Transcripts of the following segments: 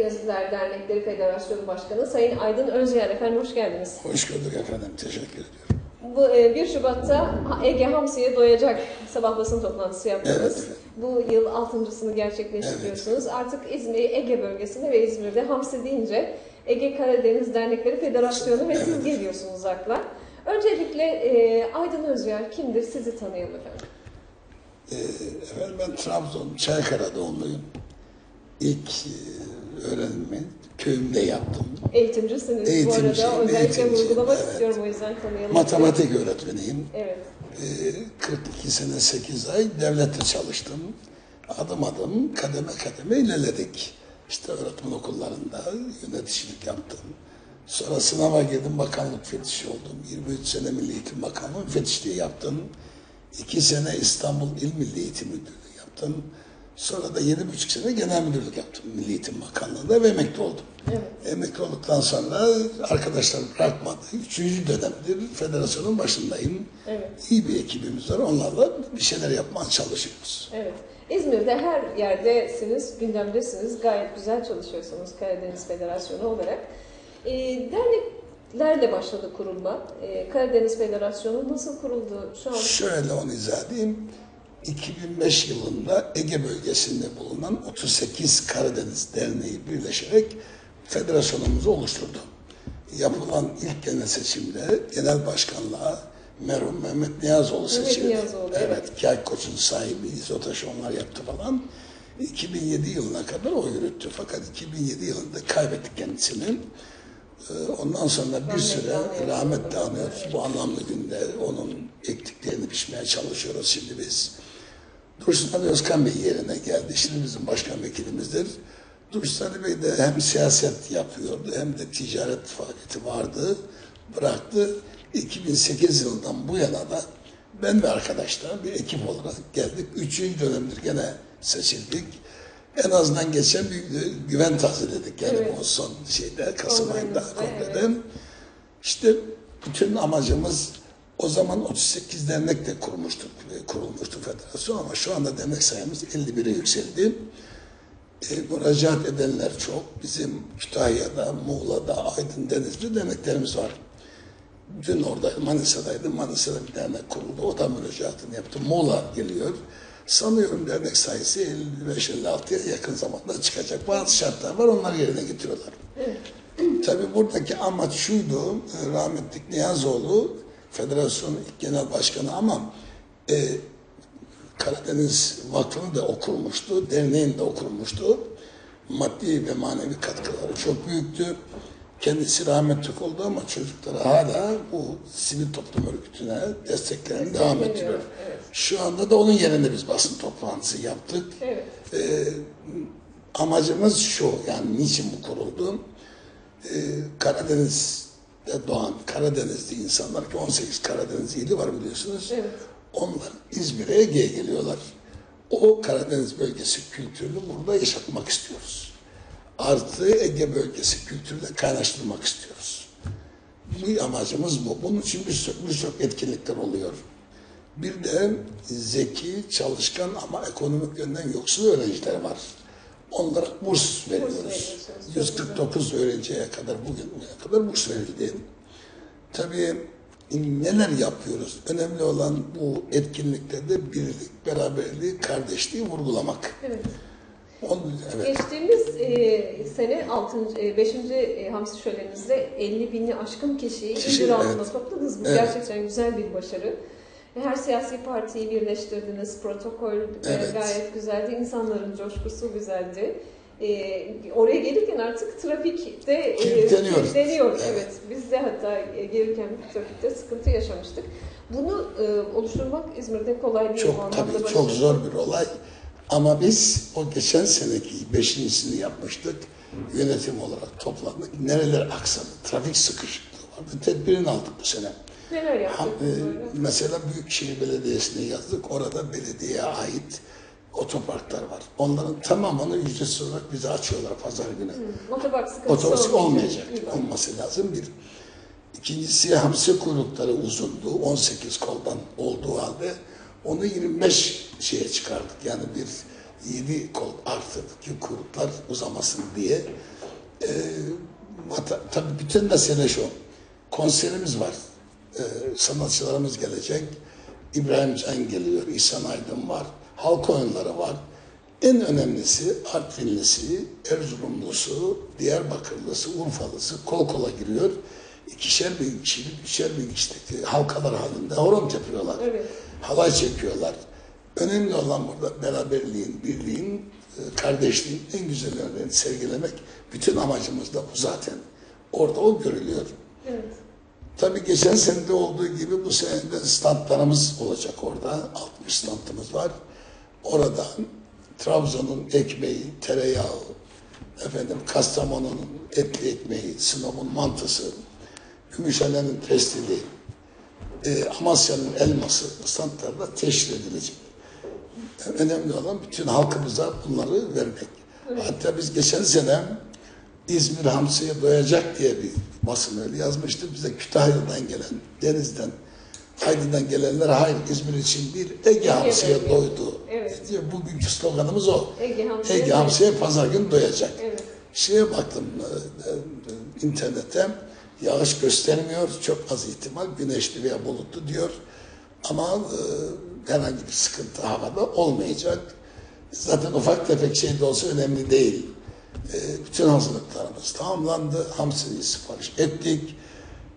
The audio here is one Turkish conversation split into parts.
Karadenizliler Dernekleri Federasyonu Başkanı Sayın Aydın Özyer. Efendim hoş geldiniz. Hoş gördük efendim. Teşekkür ediyorum. Bu e, 1 Şubat'ta Ege Hamsi'ye doyacak sabah basın toplantısı yaptınız. Evet. Bu yıl altıncısını gerçekleştiriyorsunuz. Artık İzmir, Ege bölgesinde ve İzmir'de Hamsi deyince Ege Karadeniz Dernekleri Federasyonu ve siz Evet. geliyorsunuz akla. Öncelikle e, Aydın Özyer kimdir? Sizi tanıyalım efendim. Ee, efendim ben Trabzon, Çaykara doğumluyum. İlk e, öğrenimi köyümde yaptım. Eğitimcisiniz bu Eğitimciyim, arada. Özellikle eğitimciyim, vurgulamak evet. istiyorum o yüzden tanıyalım. Matematik öğretmeniyim. Evet. Ee, 42 sene 8 ay devlette çalıştım. Adım adım, kademe kademe ilerledik. İşte öğretmen okullarında yöneticilik yaptım. Sonra sınava girdim, bakanlık müfettişi oldum. 23 sene Milli Eğitim Bakanlığı müfettişliği yaptım. 2 sene İstanbul İl Milli Eğitim Müdürlüğü yaptım. Sonra da 7,5 sene genel müdürlük yaptım Milli Eğitim Bakanlığı'nda ve emekli oldum. Evet. Emekli olduktan sonra arkadaşlar bırakmadı. Üçüncü dönemdir federasyonun başındayım. Evet. İyi bir ekibimiz var. Onlarla bir şeyler yapmaya çalışıyoruz. Evet. İzmir'de her yerdesiniz, gündemdesiniz. Gayet güzel çalışıyorsunuz Karadeniz Federasyonu olarak. E, derneklerle başladı kurulma. E, Karadeniz Federasyonu nasıl kuruldu şu an? Şöyle onu izah edeyim. 2005 yılında Ege bölgesinde bulunan 38 Karadeniz Derneği birleşerek federasyonumuzu oluşturdu. Yapılan ilk genel seçimde genel başkanlığa merhum Mehmet Niyazoğlu Mehmet seçildi. Niyazoğlu, evet. evet. Kay Koç'un sahibi İzotaş onlar yaptı falan. 2007 yılına kadar o yürüttü. Fakat 2007 yılında kaybettik kendisini. Ee, Ondan sonra bir süre anıyoruz. rahmetle anıyoruz. Bu anlamlı günde onun ektiklerini biçmeye çalışıyoruz şimdi biz. Dursun Ali Özkan Bey yerine geldi. Şimdi bizim başkan vekilimizdir. Dursun Ali Bey de hem siyaset yapıyordu hem de ticaret faaliyeti vardı. Bıraktı. 2008 yılından bu yana da ben ve arkadaşlar bir ekip olarak geldik. Üçüncü dönemdir gene seçildik. En azından geçen bir güven tazeledik yani Evet. o son şeyde Kasım ayında Kongremizde, kongrede. İşte bütün amacımız o zaman 38 dernek de kurmuştuk, e, kurulmuştu federasyon ama şu anda dernek sayımız 51'e yükseldi. E, müracaat edenler çok. Bizim Kütahya'da, Muğla'da, Aydın, Denizli derneklerimiz var. Dün oradaydım, Manisa'daydım. Manisa'da bir dernek kuruldu. O da müracaatını yaptı. Muğla geliyor. Sanıyorum dernek sayısı 55-56'ya yakın zamanda çıkacak. Bazı şartlar var, onları yerine getiriyorlar. Tabii buradaki amaç şuydu, e, rahmetlik Niyazoğlu, federasyonun ilk genel başkanı ama e, Karadeniz Vakfı'nı da okurmuştu, derneğin de okurmuştu. Maddi ve manevi katkıları çok büyüktü. Kendisi rahmetli oldu ama çocuklara hala bu sivil toplum örgütüne desteklerini devam ettiriyor. evet. Şu anda da onun yerine biz basın toplantısı yaptık. Evet. Ee, amacımız şu, yani niçin bu kuruldu? Ee, Karadeniz'de doğan Karadenizli insanlar ki 18 Karadeniz ili var biliyorsunuz. Evet. Onlar İzmir'e Ege'ye geliyorlar. O Karadeniz bölgesi kültürünü burada yaşatmak istiyoruz. Artı Ege bölgesi kültürüyle kaynaştırmak istiyoruz. Bu amacımız bu. Bunun için birçok birçok etkinlikler oluyor. Bir de zeki, çalışkan ama ekonomik yönden yoksul öğrenciler var. Onlara burs veriyoruz. veriyorsunuz, çok 149 öğrenciye kadar bugün kadar burs verildi. Tabii neler yapıyoruz? Önemli olan bu etkinliklerde birlik, beraberliği, kardeşliği vurgulamak. Evet. Onun, evet. Geçtiğimiz e, sene 6. E, 5. E, Hamsi Şölenizde 50 bini aşkın kişiyi Kişi, İzmir altında evet. topladınız. Bu Evet. gerçekten güzel bir başarı. Her siyasi partiyi birleştirdiniz. Protokol Evet. gayet güzeldi. İnsanların coşkusu güzeldi. E, oraya gelirken artık trafikte e, Kilitleniyor. kilitleniyor. Evet. Evet. Biz de hatta e, gelirken trafikte sıkıntı yaşamıştık. Bunu e, oluşturmak İzmir'de kolay değil. Çok tabii başarılı. çok zor bir olay. Ama biz o geçen seneki beşincisini yapmıştık. Yönetim olarak toplandık. Nereler aksadı? Trafik sıkışıklığı vardı. Tedbirini aldık bu sene. Neler Ha, yaptık? e, mesela Büyükşehir Belediyesi'ne yazdık. Orada belediyeye ait otoparklar var. Onların tamamını ücretsiz olarak bize açıyorlar pazar günü. Hı, Otopark sıkıntısı Otobüs olmayacak. Bak. Olması lazım bir. İkincisi hamsi kuyrukları uzundu. 18 koldan olduğu halde onu 25 şeye çıkardık. Yani bir 7 kol artı ki kuyruklar uzamasın diye. Ee, tabii bütün mesele şu. Konserimiz var. Ee, sanatçılarımız gelecek. İbrahim Can geliyor. İhsan Aydın var. Halk oyunları var. En önemlisi Artvinlisi, Erzurumlusu, Diyarbakırlısı, Urfalısı kol kola giriyor. İkişer büyük kişilik, üçer büyük kişilik halkalar halinde horon yapıyorlar. Evet. Halay çekiyorlar. Önemli olan burada beraberliğin, birliğin, e, kardeşliğin en güzel örneğini sergilemek. Bütün amacımız da bu zaten. Orada o görülüyor. Evet. Tabii geçen senede olduğu gibi bu sene de standlarımız olacak orada. 60 standımız var. Orada Trabzon'un ekmeği, tereyağı, efendim Kastamonu'nun etli ekmeği, Sinop'un mantısı, Gümüşhane'nin pestili, e, Amasya'nın elması standlarda teşhir edilecek. Önemli olan bütün halkımıza bunları vermek. Hatta biz geçen sene İzmir hamsiye doyacak diye bir basın öyle yazmıştı. Bize Kütahya'dan gelen, Deniz'den, Aydın'dan gelenler hayır İzmir için bir Ege hamsiye bölge. doydu. Evet. Diye bugünkü sloganımız o. Ege Hamsi'ye Ege hamsiye pazar günü doyacak. Evet. Şeye baktım e, e, internete yağış göstermiyor. Çok az ihtimal güneşli veya bulutlu diyor. Ama e, herhangi bir sıkıntı havada olmayacak. Zaten ufak tefek şey de olsa önemli değil. E, bütün hazırlıklarımız tamamlandı. Hamsiyi sipariş ettik.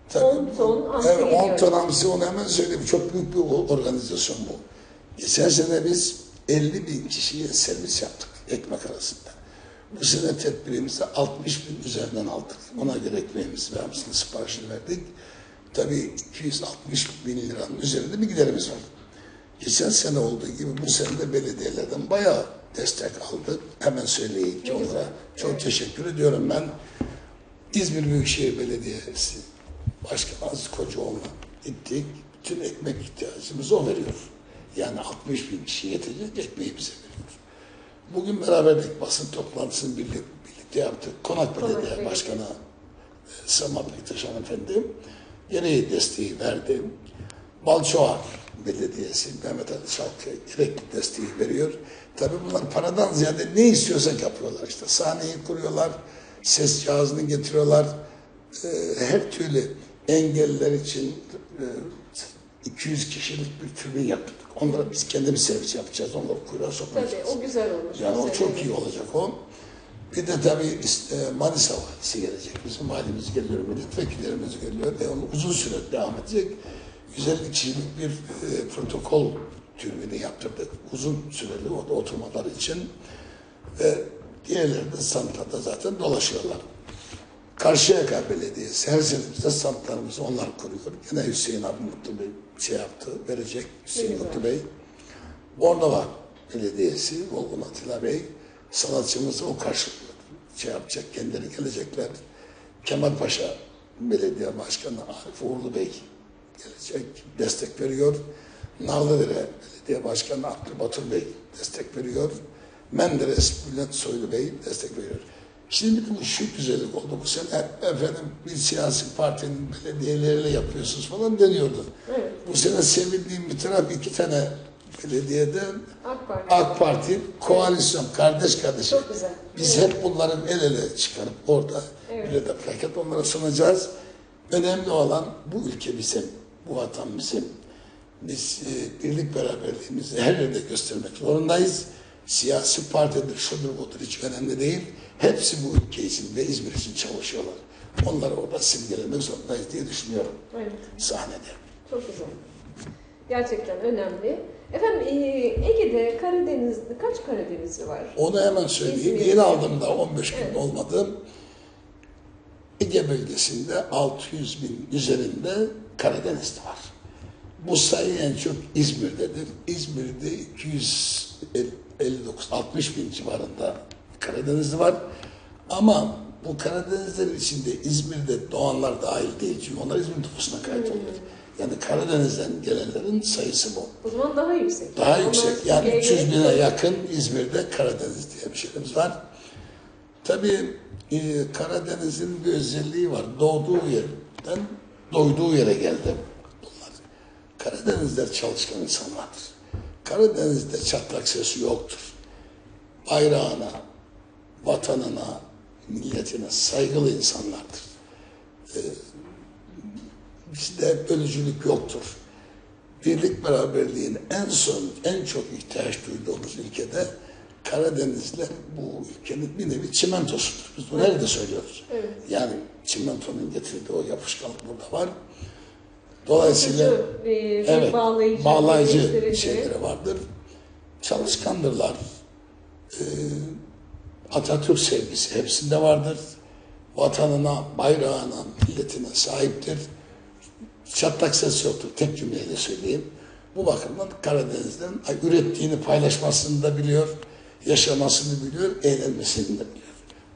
Tabii, 10 ton hamsi evet, 10 geliyor. ton hamsi onu hemen söyleyeyim. Çok büyük bir organizasyon bu. Geçen sene biz 50 bin kişiye servis yaptık ekmek arasında. Bu sene tedbirimizi 60 bin üzerinden aldık. Ona göre ekmeğimizi ve hamsinin siparişini verdik. Tabii 260 bin liranın üzerinde bir giderimiz var. Geçen sene olduğu gibi bu sene de belediyelerden bayağı destek aldık. Hemen söyleyeyim ki onlara çok teşekkür ediyorum ben. İzmir Büyükşehir Belediyesi Başkanı Aziz Kocaoğlu'na gittik. Bütün ekmek ihtiyacımızı o veriyor. Yani 60 bin kişi yetecek ekmeği bize veriyor. Bugün beraberlik basın toplantısını birlikte, birlikte yaptık. Konak Belediye. Başkanı e, Sema Bektaş Hanımefendi gereği desteği verdi. Balçoğar Belediyesi Mehmet Ali Çalkı'ya gerekli desteği veriyor. Tabii bunlar paradan ziyade ne istiyorsak yapıyorlar işte. Sahneyi kuruyorlar, ses cihazını getiriyorlar. Ee, her türlü engelliler için e, 200 kişilik bir türbin yaptık. Onlara biz kendimiz servis yapacağız. Onları kuyruğa sokmayacağız. Tabii o güzel olur. Yani o çok olur. iyi olacak o. Bir de tabii e, Manisa valisi gelecek. Bizim valimiz geliyor, milletvekillerimiz geliyor. Ve onu uzun süre devam edecek. 150 kişilik bir e, protokol türbini yaptırdık. Uzun süreli o da oturmalar için. Ve diğerleri de standlarda zaten dolaşıyorlar. Karşıyaka Belediyesi her sene bize standlarımızı onlar kuruyor. Yine Hüseyin abi Mutlu Bey şey yaptı, verecek Hüseyin güzel. Mutlu Bey. Bornova Belediyesi, Volgun Atilla Bey sanatçımızı o karşılıyor. Şey yapacak, kendileri gelecekler. Kemal Paşa Belediye Başkanı Arif Uğurlu Bey destek veriyor. Narlıdere Belediye Başkanı Abdülbatur Bey destek veriyor. Menderes Bülent Soylu Bey destek veriyor. Şimdi de şu güzellik oldu bu sene. Efendim bir siyasi partinin belediyeleriyle yapıyorsunuz falan deniyordu. Evet. Bu sene sevindiğim bir taraf iki tane belediyeden AK Parti. AK Parti, koalisyon, kardeş kardeş. Çok güzel. Biz hep bunların el ele çıkarıp orada Evet. bir de plaket onlara sunacağız. Önemli olan bu ülke bizim, bu vatan bizim. Biz e, birlik beraberliğimizi her yerde göstermek zorundayız. Siyasi partidir, şudur budur hiç önemli değil. Hepsi bu ülke için ve İzmir için çalışıyorlar. Onları orada simgelemek zorundayız diye düşünüyorum Evet. sahnede. Çok güzel. Gerçekten önemli. Efendim e, Ege'de Karadeniz'de kaç Karadenizli var? Onu hemen söyleyeyim. İzmir. Yeni aldım da 15 gün Evet. olmadı. Ege bölgesinde 600 bin üzerinde Karadenizli var. Bu sayı en çok İzmir'dedir. İzmir'de 259 60 bin civarında Karadenizli var. Ama bu Karadenizlerin içinde İzmir'de doğanlar dahil değil. Çünkü onlar İzmir nüfusuna kaydoluyor. Yani Karadeniz'den gelenlerin sayısı bu. O zaman daha yüksek. Daha yüksek. Yani Ege'ye 300 bine yakın İzmir'de Karadeniz diye bir şeyimiz var. Tabii e, Karadeniz'in bir özelliği var. Doğduğu yerden doyduğu yere geldi bunlar. Karadenizler çalışkan insanlardır. Karadeniz'de çatlak sesi yoktur. Bayrağına, vatanına, milletine saygılı insanlardır. E, bizde bölücülük yoktur birlik beraberliğin en son, en çok ihtiyaç duyduğumuz ülkede Karadenizler bu ülkenin bir nevi çimentosudur. Biz bunu nerede söylüyoruz? Evet. Yani çimentonun getirdiği o yapışkanlık burada var. Dolayısıyla Tutucu, e, evet, bağlayıcı, bağlayıcı şeyleri vardır. Çalışkandırlar. Ee, Atatürk sevgisi hepsinde vardır. Vatanına, bayrağına, milletine sahiptir. Çatlak ses yoktur. Tek cümleyle söyleyeyim. Bu bakımdan Karadeniz'den ürettiğini paylaşmasını da biliyor, yaşamasını biliyor, eğlenmesini de biliyor.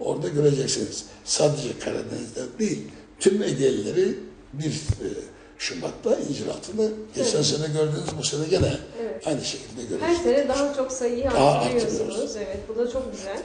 Orada göreceksiniz. Sadece Karadeniz'den değil, tüm Egelileri bir e, Şubat'ta İnciraltı'nda geçen sene gördünüz, bu sene gene Evet. aynı şekilde Her göreceksiniz. sene daha çok sayıyı Daha. Evet, bu da çok güzel.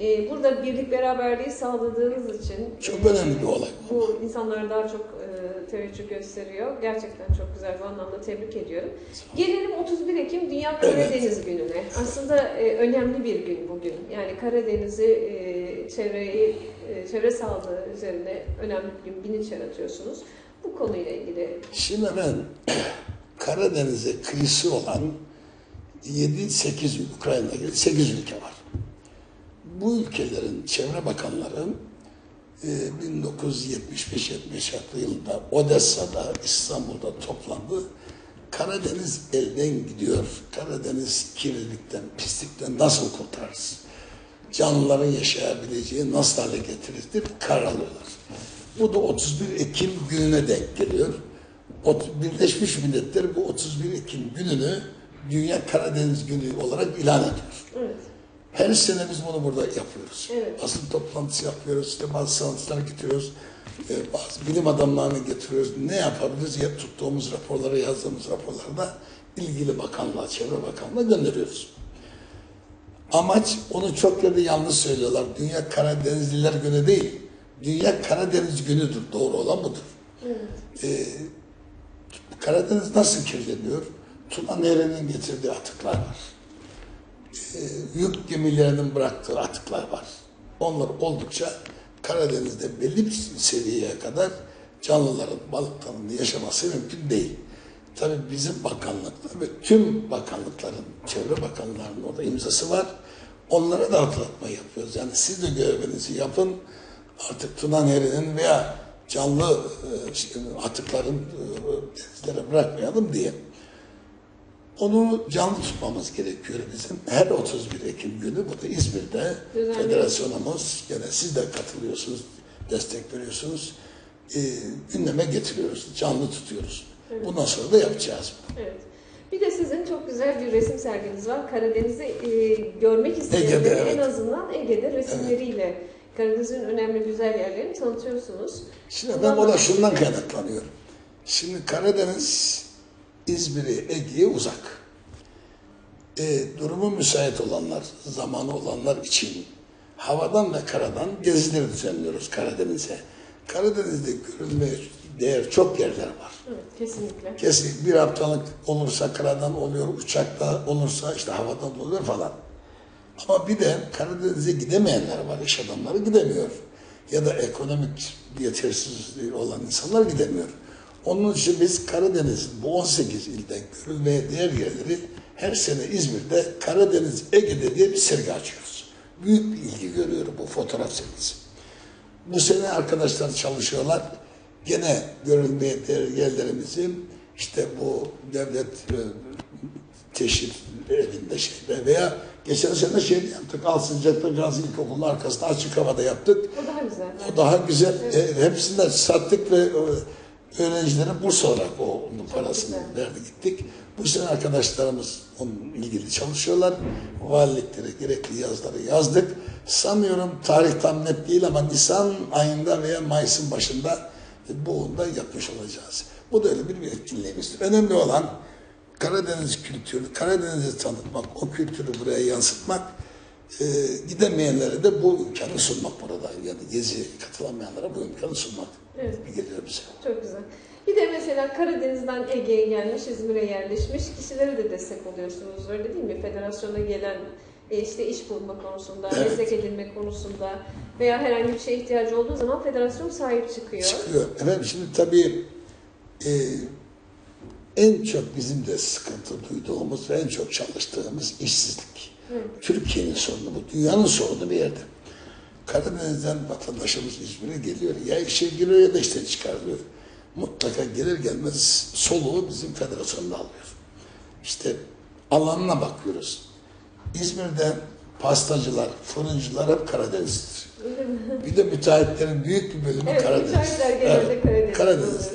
Ee, burada birlik beraberliği sağladığınız için Çok e, önemli bir olay bu. İnsanlar daha çok e, teveccüh gösteriyor. Gerçekten çok güzel bu anlamda tebrik ediyorum. Gelelim 31 Ekim Dünya Evet. Karadeniz Günü'ne. Aslında e, önemli bir gün bugün. Yani Karadeniz'i e, çevreyi e, çevre sağlığı üzerine önemli bir gün bilinç yaratıyorsunuz. Bu konuyla ilgili Şimdi ben Karadeniz'e kıyısı olan 7-8 Ukrayna gibi 8 ülke var. Bu ülkelerin çevre bakanları e, 1975-76 yılında Odessa'da, İstanbul'da toplandı. Karadeniz elden gidiyor. Karadeniz kirlilikten, pislikten nasıl kurtarırız? Canlıların yaşayabileceği nasıl hale getiririz diye karar. Bu da 31 Ekim gününe denk geliyor. Birleşmiş Milletler bu 31 Ekim gününü Dünya Karadeniz Günü olarak ilan ediyor. evet. Her sene biz bunu burada yapıyoruz. Evet. Basın toplantısı yapıyoruz, işte bazı sanatçıları getiriyoruz, e, bazı bilim adamlarını getiriyoruz. Ne yapabiliriz? Ya tuttuğumuz raporları, yazdığımız raporlarda ilgili bakanlığa, çevre bakanlığına gönderiyoruz. Amaç, onu çok yerde yanlış söylüyorlar. Dünya Karadenizliler Günü değil. Dünya Karadeniz Günü'dür. Doğru olan budur. Ee, Karadeniz nasıl kirleniyor? Tuna Nehri'nin getirdiği atıklar var. Ee, yük gemilerinin bıraktığı atıklar var. Onlar oldukça Karadeniz'de belli bir seviyeye kadar canlıların, balıkların yaşaması mümkün değil. Tabii bizim bakanlıkta ve tüm bakanlıkların, çevre bakanlarının orada imzası var. Onlara da hatırlatma yapıyoruz. Yani siz de görevinizi yapın. Artık Tuna Nehri'nin veya canlı e, atıkların e, denizlere bırakmayalım diye. Onu canlı tutmamız gerekiyor bizim. Her 31 Ekim günü bu da İzmir'de Düzenli. federasyonumuz, gene siz de katılıyorsunuz, destek veriyorsunuz. E, gündeme getiriyoruz, canlı tutuyoruz. Bundan sonra da yapacağız. Evet. Bir de sizin çok güzel bir resim serginiz var. Karadeniz'i e, görmek isteyenlere Ege'de, en evet. azından Ege'de resimleriyle Karadeniz'in önemli güzel yerlerini tanıtıyorsunuz. Şimdi ben o da şundan kaynaklanıyor. Şimdi Karadeniz, İzmir'e, Ege'ye uzak. E, durumu müsait olanlar, zamanı olanlar için havadan ve karadan gezileri düzenliyoruz Karadeniz'e. Karadeniz'de görülmeye değer çok yerler var. Evet, kesinlikle. Kesin bir haftalık olursa karadan oluyor, uçakta olursa işte havadan oluyor falan. Ama bir de Karadeniz'e gidemeyenler var, iş adamları gidemiyor. Ya da ekonomik yetersizliği olan insanlar gidemiyor. Onun için biz Karadeniz'in bu 18 ilden görülmeye değer yerleri her sene İzmir'de Karadeniz Ege'de diye bir sergi açıyoruz. Büyük bir ilgi görüyor bu fotoğraf sergisi. Bu sene arkadaşlar çalışıyorlar. Gene görülmeye değer yerlerimizi işte bu devlet e, teşhir evinde şeyde veya geçen sene şey yaptık Alsancak'ta Gazi İlkokulu'nun arkasında açık havada yaptık. O daha güzel. O daha güzel. E, hepsinden sattık ve e, öğrencilere burs olarak o onun parasını verdi gittik. Bu sene arkadaşlarımız onun ilgili çalışıyorlar. Valiliklere gerekli yazıları yazdık. Sanıyorum tarih tam net değil ama Nisan ayında veya Mayıs'ın başında bu da yapmış olacağız. Bu da öyle bir etkinliğimizdir. Önemli olan Karadeniz kültürü, Karadeniz'i tanıtmak, o kültürü buraya yansıtmak, e, gidemeyenlere de bu imkanı sunmak burada. Yani gezi katılamayanlara bu imkanı sunmak Evet. geliyor bize. Çok güzel. Bir de mesela Karadeniz'den Ege'ye gelmiş, İzmir'e yerleşmiş kişilere de destek oluyorsunuz. Öyle değil mi? Federasyona gelen e, işte iş bulma konusunda, Evet. meslek edinme konusunda veya herhangi bir şeye ihtiyacı olduğu zaman federasyon sahip çıkıyor. Çıkıyor. Efendim şimdi tabii e, en çok bizim de sıkıntı duyduğumuz ve en çok çalıştığımız işsizlik. Evet. Türkiye'nin sorunu bu. Dünyanın sorunu bir yerde. Karadeniz'den vatandaşımız İzmir'e geliyor. Ya işe giriyor ya da işten çıkarılıyor. Mutlaka gelir gelmez soluğu bizim federasyonda alıyor. İşte alanına bakıyoruz. İzmir'de pastacılar, fırıncılar hep Karadenizlidir. Bir de müteahhitlerin büyük bir bölümü Evet, Karadeniz. Karadenizli Karadeniz. oluyor.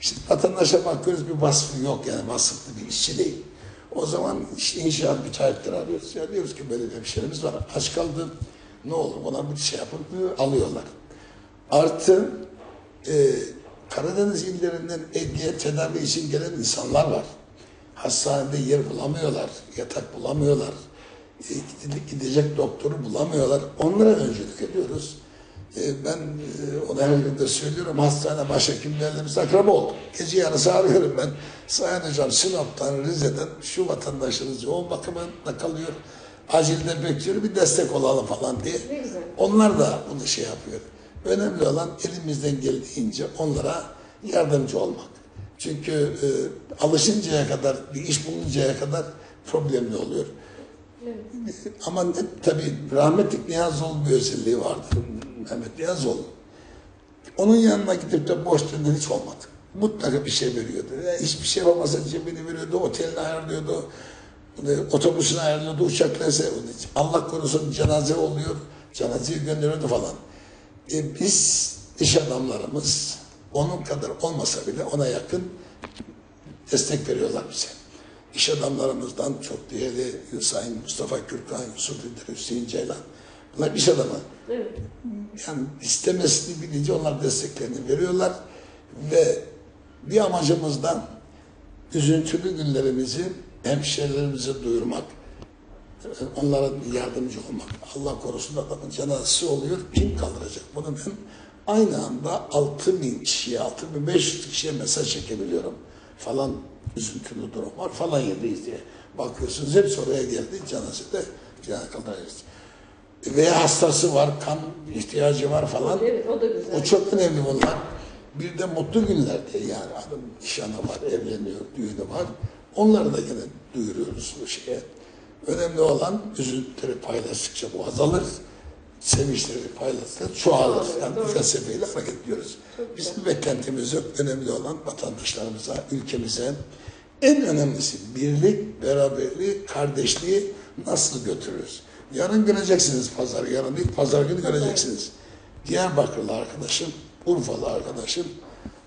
İşte vatandaşa bakıyoruz bir vasfı yok yani vasıflı bir işçi değil. O zaman işte inşaat müteahhitleri arıyoruz. Ya diyoruz ki böyle bir hemşerimiz var. Aç kaldı. Ne olur buna bir şey yapın. Alıyorlar. Artı e, Karadeniz illerinden Ege'ye tedavi için gelen insanlar var. Hastanede yer bulamıyorlar. Yatak bulamıyorlar. E, gide- gidecek doktoru bulamıyorlar. Onlara öncülük ediyoruz. E, ben e, ona her gün de söylüyorum hastane başhekimlerle biz akraba olduk. Gece yarısı arıyorum ben. Sayın hocam Sinop'tan Rize'den şu vatandaşınız yoğun bakımında kalıyor. Acilde bekliyor bir destek olalım falan diye. Onlar da bunu şey yapıyor. Önemli olan elimizden geldiğince onlara yardımcı olmak. Çünkü e, alışıncaya kadar, bir iş buluncaya kadar problemli oluyor. Evet. Ama tabii rahmetli Niyazoğlu bir özelliği vardı. Mehmet Niyazoğlu. Onun yanına gidip de boş dönen hiç olmadı. Mutlaka bir şey veriyordu. Ve hiçbir şey yapamasa cebini veriyordu, otelini ayarlıyordu, e, otobüsünü ayarlıyordu, uçak neyse. Allah korusun cenaze oluyor, cenazeyi gönderiyordu falan. E, biz iş adamlarımız onun kadar olmasa bile ona yakın destek veriyorlar bize. İş adamlarımızdan çok değerli Sayın Mustafa Gürkan, Yusuf Ünder, Hüseyin Ceylan. Bunlar iş adamı. Evet. Yani istemesini bilince onlar desteklerini veriyorlar ve bir amacımızdan üzüntülü günlerimizi hemşehrilerimize duyurmak, onlara yardımcı olmak. Allah korusun adamın cenazesi oluyor, kim kaldıracak? Bunu ben aynı anda 6 bin kişiye, 6500 kişiye mesaj çekebiliyorum. Falan üzüntülü durum var, falan yerdeyiz diye. Bakıyorsunuz hepsi oraya geldi, cenazede cenaze kaldıracağız. Veya hastası var, kan ihtiyacı var falan. Evet, o da güzel. O çok önemli bunlar. Bir de mutlu günlerde yani adam nişanı var, evleniyor, düğünü var. Onları da yine duyuruyoruz bu şeye. Önemli olan üzüntüleri paylaştıkça bu azalır. Sevinçleri paylaştıkça çoğalır. Yani bu felsefeyle hareket ediyoruz. Bizim beklentimiz yok. Önemli olan vatandaşlarımıza, ülkemize en önemlisi birlik, beraberliği, kardeşliği nasıl götürürüz? Yarın göreceksiniz pazar, yarın değil pazar günü göreceksiniz. Diyarbakırlı arkadaşım, Urfalı arkadaşım,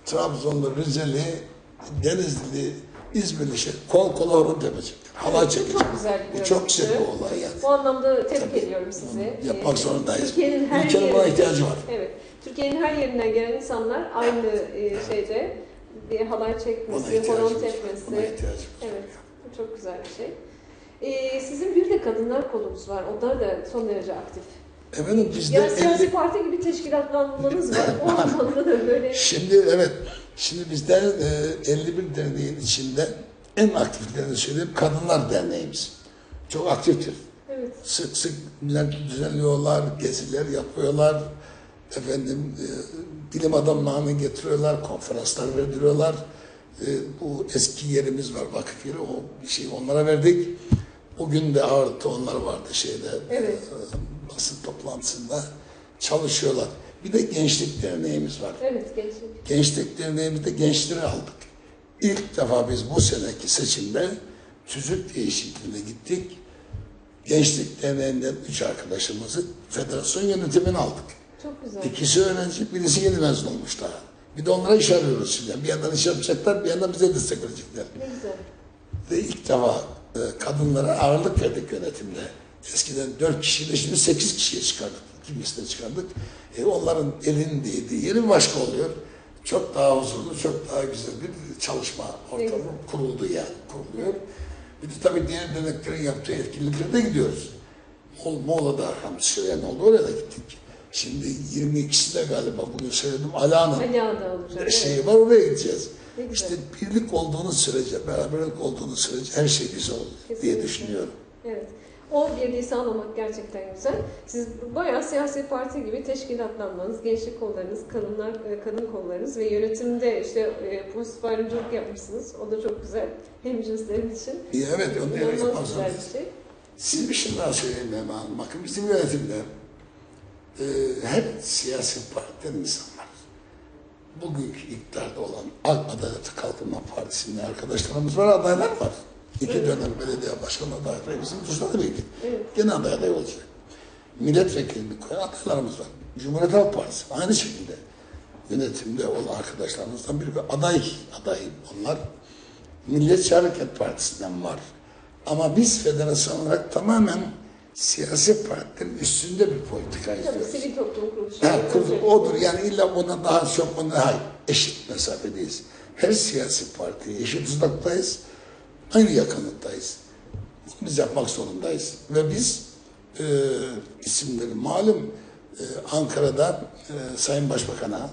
Trabzonlu, Rizeli, Denizli, İzmirli şey, kol kola horon tepecekler. Halay Evet, çekecek. Çok güzel bir Bu çok güzel bir olay yani. Bu anlamda tebrik Tabii. ediyorum sizi. Yapmak Ee, zorundayız. Türkiye'nin her Ülkenin buna ihtiyacı var. Evet. Türkiye'nin her yerinden gelen insanlar aynı e, şeyde bir halay çekmesi, horon tepmesi. Buna ihtiyacımız. Evet. Bu çok güzel bir şey. Ee, sizin bir de kadınlar kolunuz var. Onlar da son derece aktif. Efendim bizde Yani siyasi 50 parti gibi teşkilatlanmanız var. O anlamda da böyle Şimdi evet, şimdi bizden e, 51 derneğin içinde en aktiflerini söyleyeyim Kadınlar Derneğimiz. Çok aktiftir. evet. Sık sık düzenliyorlar, geziler yapıyorlar. Efendim e, bilim adamlarını getiriyorlar, konferanslar verdiriyorlar. E, bu eski yerimiz var, vakıf yeri, o bir şey onlara verdik. O gün de ağırlıkta onlar vardı şeyde, Evet. e, basın toplantısında çalışıyorlar. Bir de gençlik derneğimiz var. Evet gençlik. Gençlik Derneğimizde gençleri aldık. İlk defa biz bu seneki seçimde tüzük değişikliğine gittik. Gençlik Derneği'nden üç arkadaşımızı federasyon yönetimine aldık. Çok güzel. İkisi öğrenci, birisi yeni mezun olmuş daha. Bir de onlara iş arıyoruz şimdi. Bir yandan iş yapacaklar, bir yandan bize destek verecekler. Ne güzel. Ve ilk defa e, kadınlara ağırlık verdik yönetimde. Eskiden dört kişiyle şimdi sekiz kişiye çıkardık. Kimisine çıkardık. E, onların elinin değdiği yeri başka oluyor. Çok daha huzurlu, çok daha güzel bir çalışma ortamı kuruldu yani, kuruluyor. Bir de tabii diğer derneklerin yaptığı etkinliklere de gidiyoruz. Muğla'da Hamsiren oldu, oraya da gittik. Şimdi 22'si de galiba bugün söyledim, Ala'nın olacak. şeyi var oraya gideceğiz. İşte birlik olduğunuz sürece, beraberlik olduğunuz sürece her şey güzel olur diye Kesinlikle. düşünüyorum. Evet. O birliği sağlamak gerçekten güzel. Siz bayağı siyasi parti gibi teşkilatlanmanız, gençlik kollarınız, kadınlar, e, kadın kollarınız ve yönetimde işte e, pozitif ayrımcılık yapmışsınız. O da çok güzel. Hem cinslerimiz için. Evet, onu yapmak güzel bir şey. Siz bir şey daha söyleyeyim Mehmet Hanım. Bakın bizim yönetimde e, hep siyasi partiden insanlar. Bugünkü iktidarda olan Adalet Kalkınma Partisi'nde arkadaşlarımız var, adaylar var. İki dönem belediye başkanı adayları bizim Tuzla'da belki. Evet. Gene aday aday olacak. Milletvekilini koyan adaylarımız var. Cumhuriyet Halk Partisi aynı şekilde yönetimde olan arkadaşlarımızdan biri aday aday onlar. Milliyetçi Hareket Partisi'nden var. Ama biz federasyon olarak tamamen siyasi partilerin üstünde bir politika Tabii izliyoruz. sivil toplum kuruluşları. Ha, odur yani illa ona daha çok ona hayır eşit mesafedeyiz. Her siyasi partiye eşit uzaktayız. Aynı yakınlıktayız. Bunu biz yapmak zorundayız. Ve biz e, isimleri malum e, Ankara'da e, Sayın Başbakan'a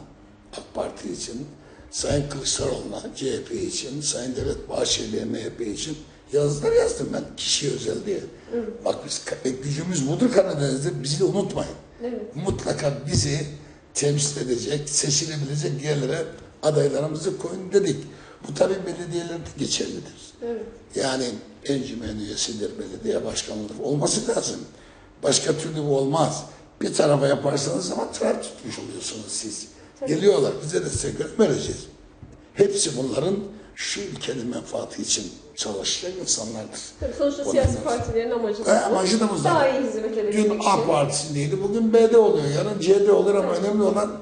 AK Parti için, Sayın Kılıçdaroğlu'na CHP için, Sayın Devlet Bahçeli'ye MHP için yazılar yazdım ben kişiye özel diye. Bak biz e, gücümüz budur Karadeniz'de bizi de unutmayın Evet. mutlaka bizi temsil edecek, seçilebilecek yerlere adaylarımızı koyun dedik. Bu tabii belediyelerde geçerlidir. Evet. Yani encümen üyesidir, belediye başkanlığı olması lazım. Başka türlü bu olmaz. Bir tarafa yaparsanız zaman taraf tutmuş oluyorsunuz siz. Tabii. Geliyorlar, bize destek vereceğiz. Hepsi bunların şu ülkenin menfaati için çalışacak insanlardır. Tabii sonuçta Onlar siyasi partilerin amacı E, amacı da bu Daha zaten. iyi hizmet edebilmek Dün. A partisindeydi, bugün B'de oluyor, yarın C'de olur ama Evet. önemli olan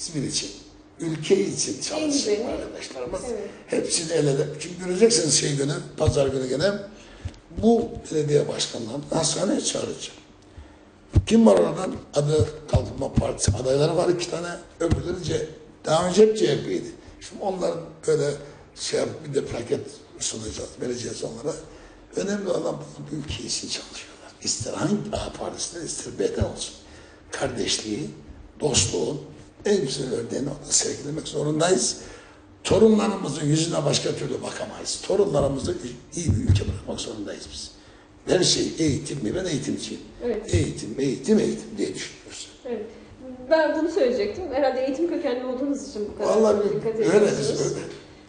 İzmir için, ülke için güzeli. arkadaşlarımız. Evet. Hepsini el ele. Çünkü göreceksiniz şey günü, pazar günü gene bu belediye başkanlarını hastaneye çağıracağım. Kim var oradan? Adı Kalkınma Partisi adayları var iki tane, öbürleri C. Daha önce hep CHP'ydi. Şimdi onların böyle şey bir de plaket sunacağız, vereceğiz onlara. Önemli olan bu ülke için çalışıyorlar. İster hangi A partisinden ister B'den olsun. Kardeşliği, dostluğun en güzel örneğini orada sergilemek zorundayız. Torunlarımızın yüzüne başka türlü bakamayız. Torunlarımızı iyi bir ülke bırakmak zorundayız biz. Her şey eğitim mi? Ben eğitimciyim. Evet. Eğitim, eğitim, eğitim diye düşünüyoruz. Evet. Ben bunu söyleyecektim. Herhalde eğitim kökenli olduğunuz için bu kadar Vallahi dikkat öyle, ediyorsunuz. öyle.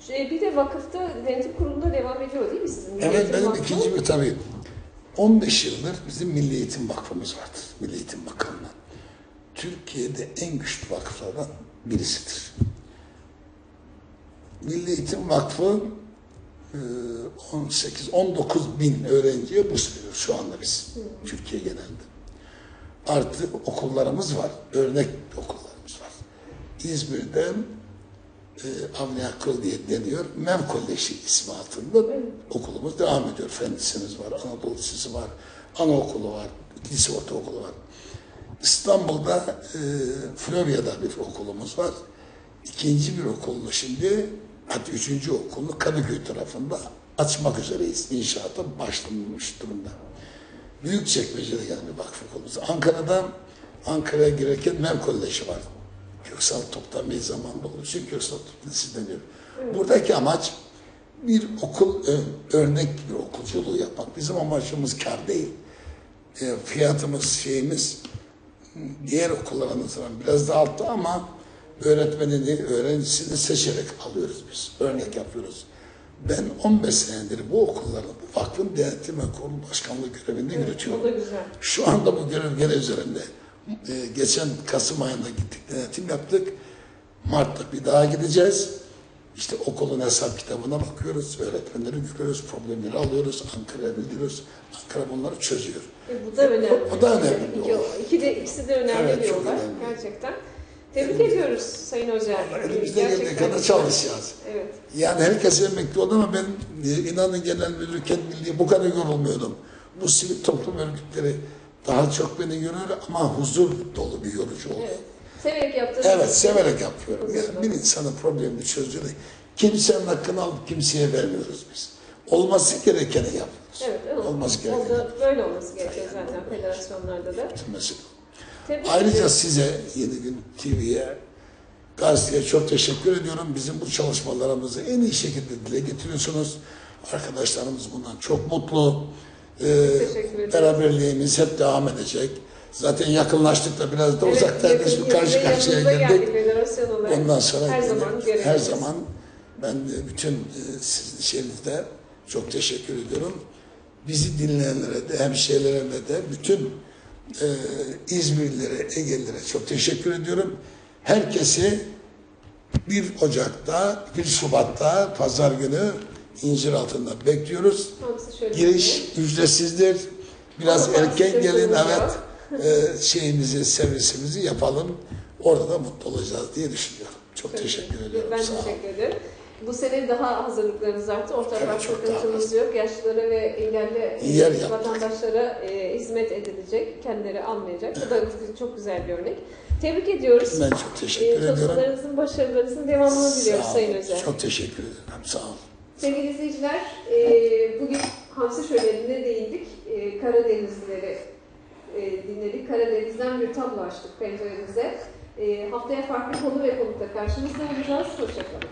Şey, Bir de vakıfta denetim kurulunda devam ediyor değil mi sizin? Evet benim Vakfı? ikinci bir tabii. 15 yıldır bizim Milli Eğitim Vakfımız vardır. Milli Eğitim Bakanlığı. Türkiye'de en güçlü vakıflardan birisidir. Milli Eğitim Vakfı e, 18-19 bin öğrenciye burs veriyor şu anda biz. Türkiye genelinde. Artı okullarımız var. Örnek okullarımız var. İzmir'de e, Avni Akıl diye deniyor. MEV Koleji ismi altında okulumuz devam ediyor. Fen lisemiz var, Anadolu Lisesi var, anaokulu var, lise ortaokulu var. İstanbul'da e, Florya'da bir okulumuz var. İkinci bir okulunu şimdi, hatta üçüncü okulunu Kadıköy tarafında açmak üzereyiz. İnşaata başlanmış durumda. Büyükçekmece'de yani vakıf okulumuz. Ankara'da Ankara'ya girerken MEV Koleji var. Köksal Top'ta bir zamanda olduğu için Köksal Top Lisesi deniyor. Buradaki amaç bir okul, ö- örnek bir okulculuğu yapmak. Bizim amacımız kar değil. E, fiyatımız, şeyimiz diğer okullara nazaran biraz daha altta ama öğretmenini, öğrencisini seçerek alıyoruz biz. Örnek yapıyoruz. Ben 15 senedir bu okullarda, bu vakfın denetim ve kurul başkanlığı görevinde Evet, yürütüyorum. Da güzel. Şu anda bu görev gene üzerinde. Ee, geçen Kasım ayında gittik, denetim yaptık. Mart'ta bir daha gideceğiz. İşte okulun hesap kitabına bakıyoruz, öğretmenleri görüyoruz, problemleri alıyoruz, Ankara'ya bildiriyoruz. Ankara bunları çözüyor. E, bu da önemli. O da önemli bir İki, iki de, ikisi de önemli Evet, olay. önemli. Gerçekten. Tebrik ediyoruz Sayın Hoca. Elimizde geldiği kadar çalışacağız. Evet. Yani herkes emekli oldu ama ben e, inanın genel müdürken bildiği bu kadar yorulmuyordum. Bu sivil toplum örgütleri daha çok beni yoruyor ama huzur dolu bir yorucu oldu. Evet. Severek yaptığınız Evet, severek yapıyorum. Yani bir insanın problemini çözüyor. Kimsenin hakkını alıp kimseye vermiyoruz biz. Olması gerekeni yapıyoruz. Evet, evet. Olması gerekeni Oldu, böyle olması gerekiyor zaten federasyonlarda da. Mesela. Tebrik Ayrıca ediyoruz. size Yeni Gün TV'ye, gazeteye çok teşekkür ediyorum. Bizim bu çalışmalarımızı en iyi şekilde dile getiriyorsunuz. Arkadaşlarımız bundan çok mutlu. Ee, beraberliğimiz hep devam edecek. Zaten yakınlaştık da biraz da Evet, uzaktaydık, yakın- karşı karşıya geldik. geldik olarak. Ondan sonra her gene- zaman görevimiz. her zaman ben bütün e, sizin şeyinizde çok teşekkür ediyorum. Bizi dinleyenlere de hemşehrilerime de bütün e, İzmirlilere, Egelilere çok teşekkür ediyorum. Herkesi 1 Ocak'ta, 1 Şubat'ta pazar günü incir altında bekliyoruz. Giriş ücretsizdir. Biraz Ama erken gelin evet. yok. E, şeyimizi, servisimizi yapalım. Orada da mutlu olacağız diye düşünüyorum. Çok teşekkür ediyorum. Ben Sağ teşekkür ederim. Bu sene daha hazırlıklarınız arttı. Ortak Evet, evet, sıkıntımız yok. Yaşlılara ve engelli İyi yer yaptık. vatandaşlara e, hizmet edilecek. Kendileri almayacak. Bu da çok güzel bir örnek. Tebrik ediyoruz. Ben çok teşekkür E, ediyorum. Çalışmalarınızın, başarılarınızın devamını diliyoruz Sayın. Özel. Çok teşekkür ederim. Sağ olun. Sevgili izleyiciler, e, bugün Hamsi Şöleni'ne değindik. E, Karadenizlileri e, dinledik. Karadeniz'den bir tablo açtık penceremize. E, haftaya farklı konu ve konukla karşınızda olacağız. Hoşçakalın.